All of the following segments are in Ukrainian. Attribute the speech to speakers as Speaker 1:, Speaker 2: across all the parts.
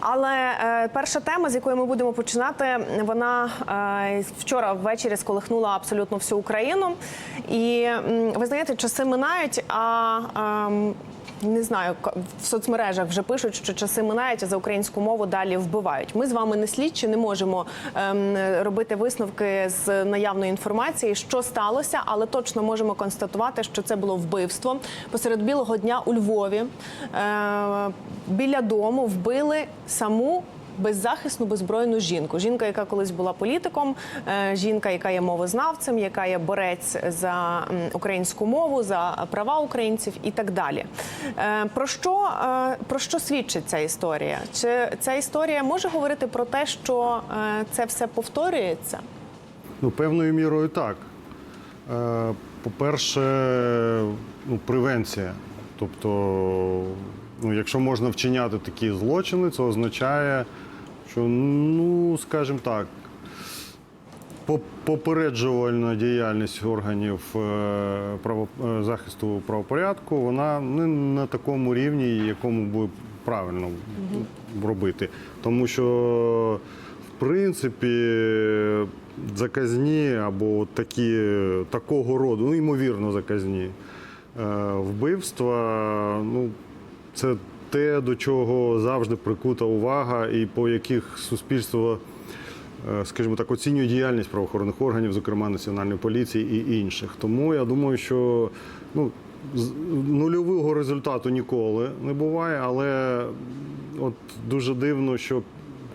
Speaker 1: Але е, перша тема, з якої ми будемо починати, вона е, вчора ввечері сколихнула абсолютно всю Україну. І ви знаєте, часи минають, а ем, не знаю, в соцмережах вже пишуть, що часи минають, а за українську мову далі вбивають. Ми з вами не слідчі, не можемо ем, робити висновки з наявної інформації, що сталося, але точно можемо констатувати, що це було вбивство посеред білого дня у Львові. Е, біля дому вбили саму. Беззахисну беззбройну жінку. Жінка, яка колись була політиком, е, жінка, яка є мовознавцем, яка є борець за українську мову, за права українців і так далі. Е, Про що, е, про що свідчить ця історія? Чи ця історія може говорити про те, що це все повторюється?
Speaker 2: Ну, певною мірою так. По-перше, ну, превенція. Тобто, ну, якщо можна вчиняти такі злочини, це означає, що, ну, скажімо так, попереджувальна діяльність органів е, право, е, захисту правопорядку, вона не на такому рівні, якому би правильно робити. Тому що, в принципі, заказні або такі, такого роду, ну, ймовірно, заказні е, вбивства, ну, це те, до чого завжди прикута увага, і по яких суспільство е, скажімо так, оцінює діяльність правоохоронних органів, зокрема національної поліції і інших. Тому я думаю, що ну, нульового результату ніколи не буває, але от дуже дивно, що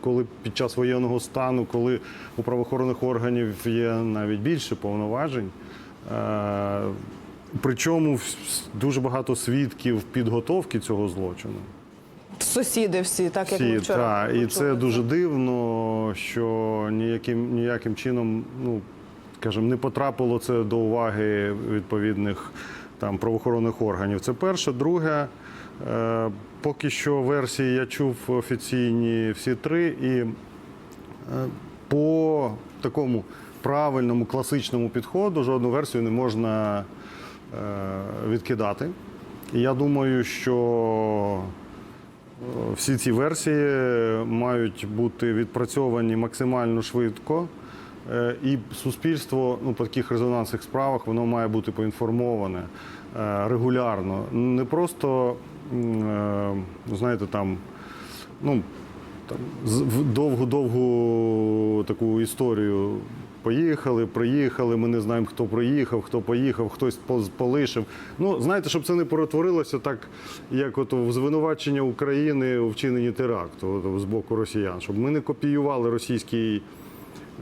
Speaker 2: коли під час воєнного стану, коли у правоохоронних органів є навіть більше повноважень. Причому дуже багато свідків підготовки цього злочину.
Speaker 1: Сусіди всі, так як ми вчора
Speaker 2: та, і це дуже дивно, що ніяким, ніяким чином, ну скажімо, не потрапило це до уваги відповідних там правоохоронних органів. Це перше. Друге, е, поки що версії я чув офіційні всі три, і е, по такому правильному класичному підходу жодну версію не можна відкидати. І я думаю, що е, всі ці версії мають бути відпрацьовані максимально швидко. Е, І суспільство ну, по таких резонансних справах воно має бути поінформоване е, регулярно. Не просто, е, знаєте, там, ну, там, довгу-довгу таку історію. Поїхали, приїхали, ми не знаємо, хто приїхав, хто поїхав, хтось полишив. Ну, знаєте, щоб це не перетворилося так, як от в звинувачення України у вчиненні теракту от, з боку росіян, щоб ми не копіювали російський,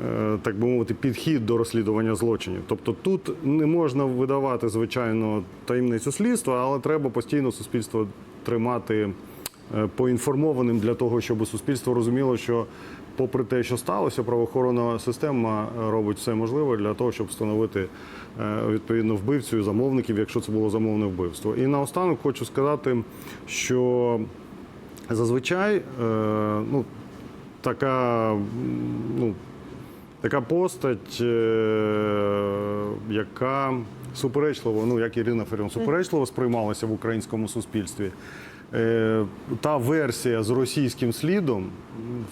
Speaker 2: е, так би мовити, підхід до розслідування злочинів. Тобто тут не можна видавати, звичайно, таємницю слідства, але треба постійно суспільство тримати поінформованим для того, щоб суспільство розуміло, що попри те, що сталося, правоохоронна система е, робить все можливе для того, щоб встановити е, відповідно вбивцю замовників, якщо це було замовне вбивство. І наостанок хочу сказати, що зазвичай е, ну, така, ну, така постать, е, яка суперечливо, ну як Ірина Феріон, суперечливо сприймалася в українському суспільстві. Е, Та версія з російським слідом,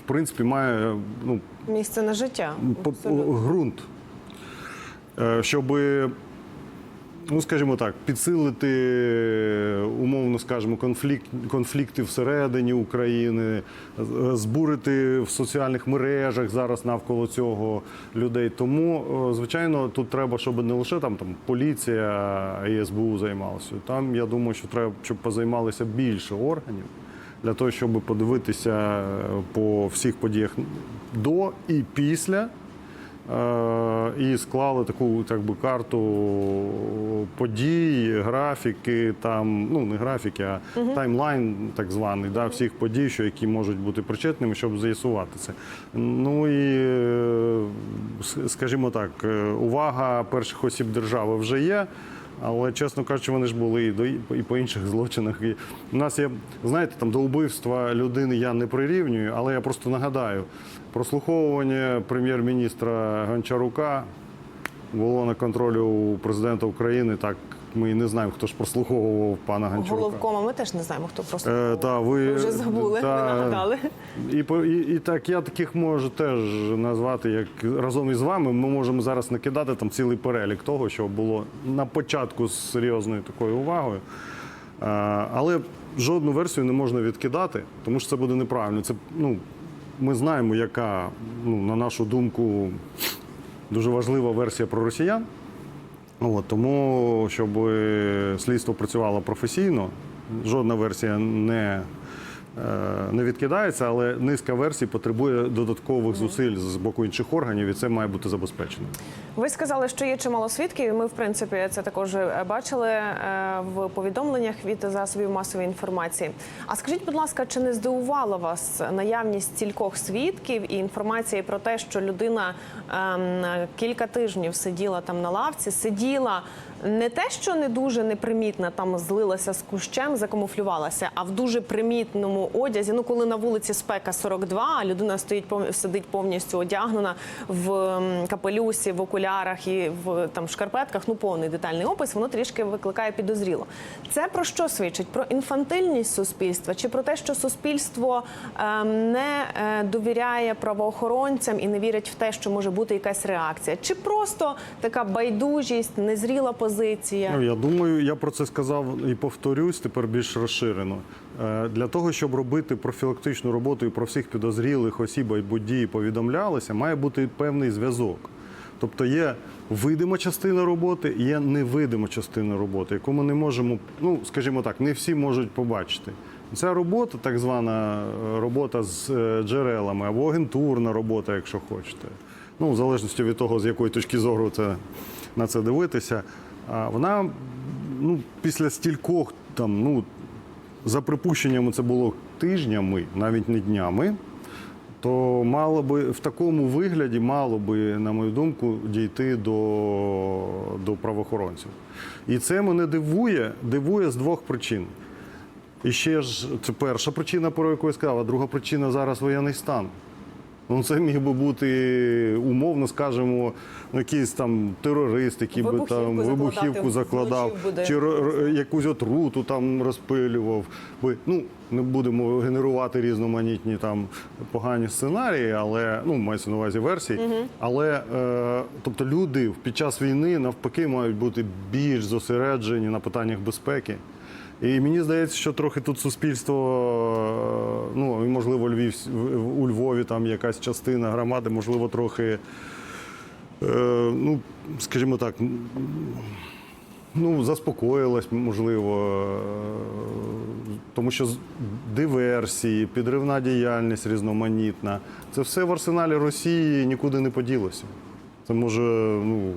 Speaker 2: в принципі, має ну,
Speaker 1: місце на життя. Абсолютно.
Speaker 2: ґрунт, щоб, ну скажімо так, підсилити скажімо, конфлікт, конфлікти всередині України, збурити в соціальних мережах зараз навколо цього людей. Тому, е, звичайно, тут треба, щоб не лише там, там поліція і СБУ займалися. Там я думаю, що треба, щоб позаймалися більше органів для того, щоб подивитися е, по всіх подіях до і після. І склали таку так би, карту подій, графіки, там, ну не графіки, а таймлайн так званий, да, всіх подій, що які можуть бути причетними, щоб з'ясувати це. Ну і, е, скажімо так, е, увага перших осіб держави вже є. Але, чесно кажучи, вони ж були і, до, і по інших злочинах. І у нас є, знаєте, там до вбивства людини я не прирівнюю, але я просто нагадаю, прослуховування прем'єр-міністра Гончарука було на контролі у президента України так ми не знаємо, хто ж прослуховував пана Гончарука.
Speaker 1: Головкома ми теж не знаємо, хто просто
Speaker 2: Е, та, ви,
Speaker 1: Ми вже забули,
Speaker 2: та,
Speaker 1: ви нагадали.
Speaker 2: І, і, і так, я таких можу теж назвати, як разом із вами. Ми можемо зараз накидати там цілий перелік того, що було на початку з серйозною такою увагою. Е, але жодну версію не можна відкидати, тому що це буде неправильно. Це, ну, ми знаємо, яка, ну, на нашу думку, дуже важлива версія про росіян. От, тому, щоб слідство працювало професійно, жодна версія не, е, не відкидається, але низка версій потребує додаткових зусиль з боку інших органів, і це має бути забезпечено.
Speaker 1: Ви сказали, що є чимало свідків. Ми, в принципі, це також е, бачили е, в повідомленнях від засобів масової інформації. А скажіть, будь ласка, чи не здивувала вас наявність стількох свідків і інформації про те, що людина ем, кілька тижнів сиділа там на лавці, сиділа не те, що не дуже непримітна, там злилася з кущем, закамуфлювалася, а в дуже примітному одязі. Ну, коли на вулиці спека 42, а людина стоїть сидить повністю одягнена в капелюсі, в окулярах і в там шкарпетках. Ну, повний детальний опис, воно трішки викликає підозріло. Це про що свідчить? Про інфантильність суспільства чи про те, що суспільство ем, не е, довіряє правоохоронцям і не вірить в те, що може бути якась реакція, чи просто така байдужість, незріла позиція?
Speaker 2: Ну, я думаю, я про це сказав і повторюсь тепер більш розширено. Е, Для того, щоб робити профілактичну роботу і про всіх підозрілих осіб або дії повідомлялися, має бути певний зв'язок. Тобто є видима частина роботи, є невидима частина роботи, яку ми не можемо, ну скажімо так, не всі можуть побачити. Ця робота, так звана е, робота з е, джерелами або агентурна робота, якщо хочете. Ну, в залежності від того, з якої точки зору це, на це дивитися, вона ну, після стількох там, ну, за припущеннями, це було тижнями, навіть не днями, то мало би в такому вигляді мало би, на мою думку, дійти до, до правоохоронців. І це мене дивує, дивує з двох причин. І ще ж це перша причина, про яку я сказав, а друга причина зараз воєнний стан. Ну, це міг би бути умовно, скажімо, якийсь там терорист, який би там вибухівку закладав, чи якусь отруту там розпилював. Ну, не будемо генерувати різноманітні там погані сценарії, але ну, мається на увазі версії. Але е, тобто люди під час війни навпаки мають бути більш зосереджені на питаннях безпеки. І мені здається, що трохи тут суспільство, е, ну можливо, Львів у Львові там якась частина громади, можливо, трохи, е, ну, скажімо так, ну, заспокоїлась, можливо, е, тому що диверсії, підривна діяльність різноманітна. Це все в арсеналі Росії нікуди не поділося. Це може, ну.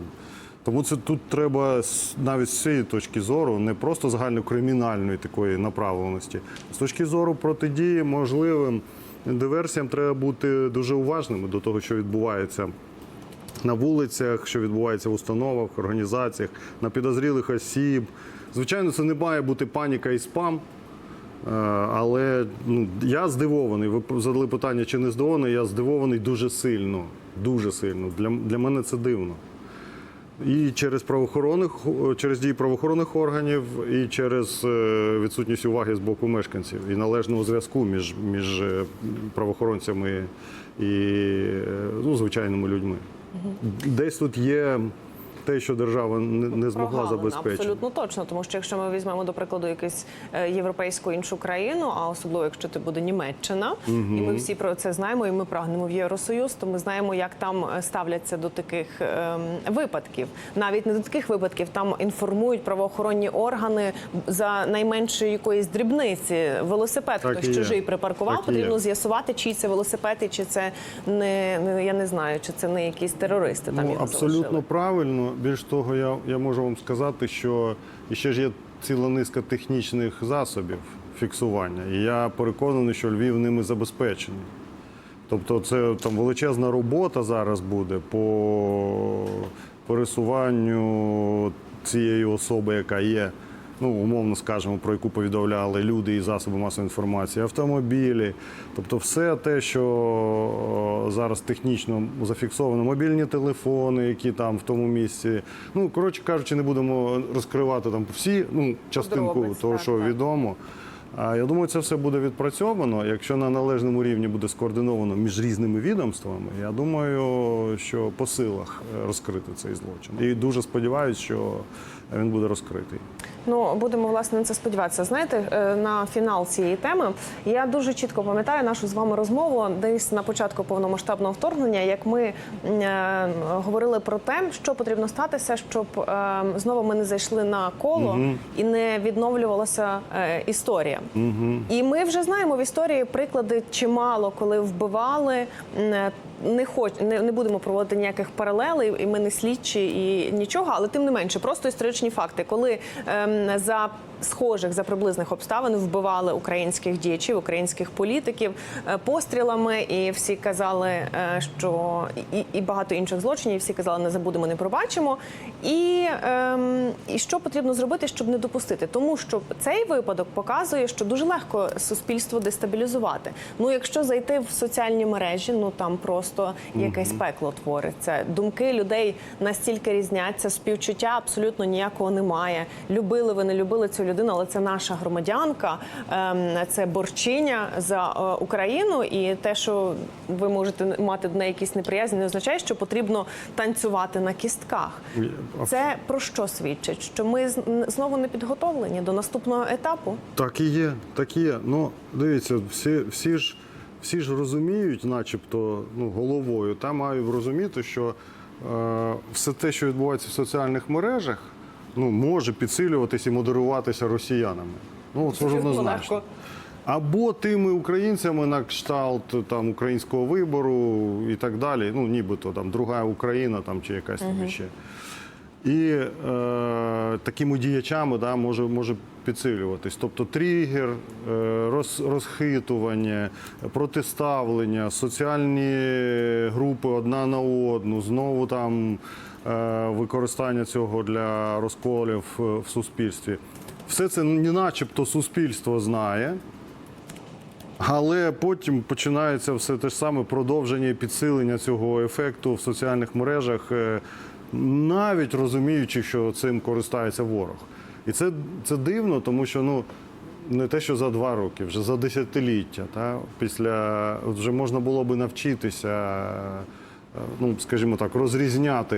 Speaker 2: Тому це тут треба навіть з цієї точки зору, не просто загальнокримінальної такої направленості. З точки зору протидії можливим диверсіям треба бути дуже уважними до того, що відбувається на вулицях, що відбувається в установах, організаціях, на підозрілих осіб. Звичайно, це не має бути паніка і спам. Е, Але ну, я здивований. Ви задали питання, чи не здивований? Я здивований дуже сильно. Дуже сильно. Для, для мене це дивно. І через правоохоронних через дії правоохоронних органів, і через е, відсутність уваги з боку мешканців і належного зв'язку між, між е, правоохоронцями і е, ну, звичайними людьми. Десь тут є те, що держава не, не змогла
Speaker 1: Прогалина,
Speaker 2: забезпечити.
Speaker 1: Абсолютно точно, тому що якщо ми візьмемо до прикладу якусь е, європейську іншу країну, а особливо якщо це буде Німеччина, і ми всі про це знаємо, і ми прагнемо в Євросоюз, то ми знаємо, як там е, ставляться до таких ем, випадків. Навіть не до таких випадків, там інформують правоохоронні органи за найменшої якоїсь дрібниці. Велосипед
Speaker 2: Так
Speaker 1: хтось чужий припаркував,
Speaker 2: Так
Speaker 1: потрібно з'ясувати, чий це велосипед, і чи це не, не я не знаю, чи це не якісь терористи. Там
Speaker 2: Ну,
Speaker 1: його
Speaker 2: абсолютно
Speaker 1: залишили.
Speaker 2: правильно. Більш того, я, я можу вам сказати, що ще ж є ціла низка технічних засобів фіксування. І я переконаний, що Львів ними забезпечений. Тобто, це там величезна робота зараз буде по пересуванню цієї особи, яка є ну умовно скажемо, про яку повідомляли люди і засоби масової інформації, автомобілі, тобто все те, що зараз технічно зафіксовано, мобільні телефони, які там в тому місці. Ну коротше кажучи, не будемо розкривати там всі ну частинку
Speaker 1: Подробиць,
Speaker 2: того,
Speaker 1: так,
Speaker 2: що
Speaker 1: так.
Speaker 2: відомо. А я думаю, це все буде відпрацьовано. Якщо на належному рівні буде скоординовано між різними відомствами, я думаю, що по силах е, розкрити цей злочин. І дуже сподіваюся, що він буде розкритий.
Speaker 1: Ну будемо власне на це сподіватися. Знаєте, е, на фінал цієї теми я дуже чітко пам'ятаю нашу з вами розмову десь на початку повномасштабного вторгнення, як ми е, говорили про те, що потрібно статися, щоб е, знову ми не зайшли на коло і не відновлювалася е, історія. І ми вже знаємо в історії приклади чимало, коли вбивали. е, Не хоч не, не будемо проводити ніяких паралелей, і ми не слідчі і нічого, але тим не менше, просто історичні факти, коли ем, за схожих за приблизних обставин вбивали українських діячів, українських політиків е, пострілами, і всі казали, е, що і, і багато інших злочинів, всі казали, не забудемо, не пробачимо. І, ем, і що потрібно зробити, щоб не допустити? Тому що цей випадок показує, що дуже легко суспільство дестабілізувати. Ну, якщо зайти в соціальні мережі, ну там просто якесь пекло твориться. Думки людей настільки різняться, співчуття абсолютно ніякого немає. Любили ви, не любили цю людину, але це наша громадянка, ем, це борчиня за е, Україну. І те, що ви можете мати до неї якісь неприязні, не означає, що потрібно танцювати на кістках. Це про що свідчить? Що ми знову не підготовлені до наступного етапу?
Speaker 2: Так і є, так і є. Ну, дивіться, всі, всі ж. Всі ж розуміють, начебто, ну, головою, та мають розуміти, що е, все те, що відбувається в соціальних мережах, ну, може підсилюватися і модеруватися росіянами. Ну, це однозначно. Або тими українцями на кшталт там, українського вибору і так далі. Ну, нібито там друга Україна там, чи якась там ще. І е, такими діячами да, може, може підсилюватись. Тобто тригер, е, роз, розхитування, протиставлення, соціальні групи одна на одну, знову там е, використання цього для розколів е, в суспільстві. Все це не начебто суспільство знає. Але потім починається все те ж саме продовження і підсилення цього ефекту в соціальних мережах, навіть розуміючи, що цим користається ворог. І це, це дивно, тому що ну. Не те, що за два роки, вже за десятиліття. Та? Після вже можна було би навчитися, е, ну скажімо так, розрізняти